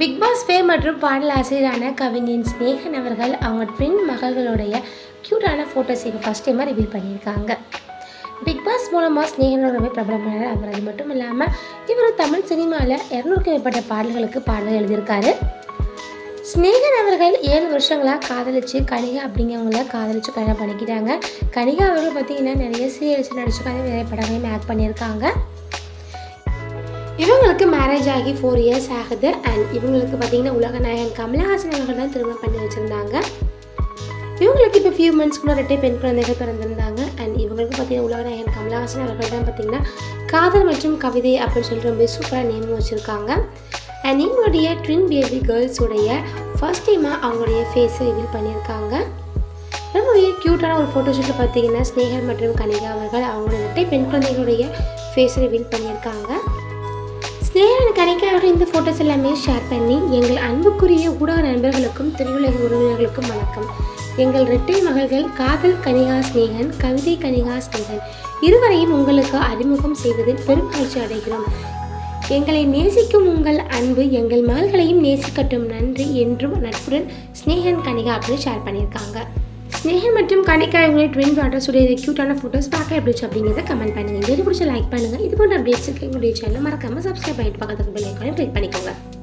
Big pass ஃபே மற்றும் பாடல் ஆசிரியரான கவிஞன் ஸ்னேகன் அவர்கள் அவங்க ட்வின் மகள்களுடைய க்யூட்டான ஃபோட்டோஸ் இப்போ ஃபஸ்ட் டைமாக ரிவீல் பண்ணியிருக்காங்க. பிக் பாஸ் மூலமாக ஸ்னேகன் ரொம்ப பிரபலமான அவர் அது மட்டும் இல்லாமல் இவர் தமிழ் சினிமாவில் இரநூறுக்கும் மேற்பட்ட பாடல்களுக்கு பாடல்கள் எழுதியிருக்காரு. ஸ்னேகன் அவர்கள் ஏழு வருஷங்களாக காதலிச்சு கனிகா அப்படிங்கிறவங்கள காதலிச்சு கல்யாணம் பண்ணிக்கிட்டாங்க. கனிகா அவர்கள் பார்த்தீங்கன்னா நிறைய சீரியல்ஸ் நடிச்சிருக்காங்க நிறைய படங்களையும் ஆக்ட் பண்ணியிருக்காங்க. இவங்களுக்கு மேரேஜ் ஆகி ஃபோர் இயர்ஸ் ஆகுது. அண்ட் இவங்களுக்கு பார்த்தீங்கன்னா உலக நாயகன் கமலஹாசன் அவர்கள் தான் திருமணம் பண்ணி வச்சுருந்தாங்க. இவங்களுக்கு இப்போ ஃபியூ மந்த்ஸ்க்குள்ள ரெட்டை பெண் குழந்தைகள் பிறந்திருந்தாங்க. அண்ட் இவங்களுக்கு பார்த்தீங்கன்னா உலக நாயகன் கமலஹாசன் அவர்கள் தான் பார்த்தீங்கன்னா காதல் மற்றும் கவிதை அப்படின்னு சொல்லிட்டு ரொம்ப சூப்பராக நேம் வச்சுருக்காங்க. அண்ட் இவங்களுடைய ட்வின் பேபி கேர்ள்ஸுடைய ஃபர்ஸ்ட் டைமாக அவங்களுடைய ஃபேஸை ரிவீல் பண்ணியிருக்காங்க. ரொம்பவே க்யூட்டான ஒரு ஃபோட்டோஷூட்டில் பார்த்தீங்கன்னா ஸ்னேகர் மற்றும் கனிகா அவர்கள் அவங்களோட ரெட்டை பெண் குழந்தைகளுடைய ஃபேஸை ரிவீல் பண்ணியிருக்காங்க. ஸ்னேகன் கனிகா அவர்கள் இந்த ஃபோட்டோஸ் எல்லாமே ஷேர் பண்ணி எங்கள் அன்புக்குரிய ஊடக நண்பர்களுக்கும் திரையுலக உறவினர்களுக்கும் வணக்கம். எங்கள் இரட்டை மகள்கள் காதல் கனிகா ஸ்னேகன் கவிதை கனிகா ஸ்னேகன் இருவரையும் உங்களுக்கு அறிமுகம் செய்வதில் பெரும் மகிழ்ச்சி அடைகிறோம். எங்களை நேசிக்கும் உங்கள் அன்பு எங்கள் மகள்களையும் நேசிக்கட்டும் நன்றி என்றும் நட்புடன் ஸ்னேகன் கனிகா அப்படின்னு ஷேர் பண்ணியிருக்காங்க. ஸ்னேகன் மற்றும் கனிகா இவங்களுடைய ட்வின் டாட்டர்ஸுடைய க்யூட்டான ஃபோட்டோஸ் பார்க்க எப்படி இருந்துச்சு அப்படிங்கிறத கமெண்ட் பண்ணுங்கள் இது பிடிச்ச லைக் பண்ணுங்கள் இது போன்ற அப்டேட்ஸுக்கு எங்களுடைய சேனல் மறக்காமல் சப்ஸ்கிரைப் பண்ணிட்டு பக்கத்துக்கு பெல் ஐக்கானையும் கிளிக் பண்ணிக்கோங்க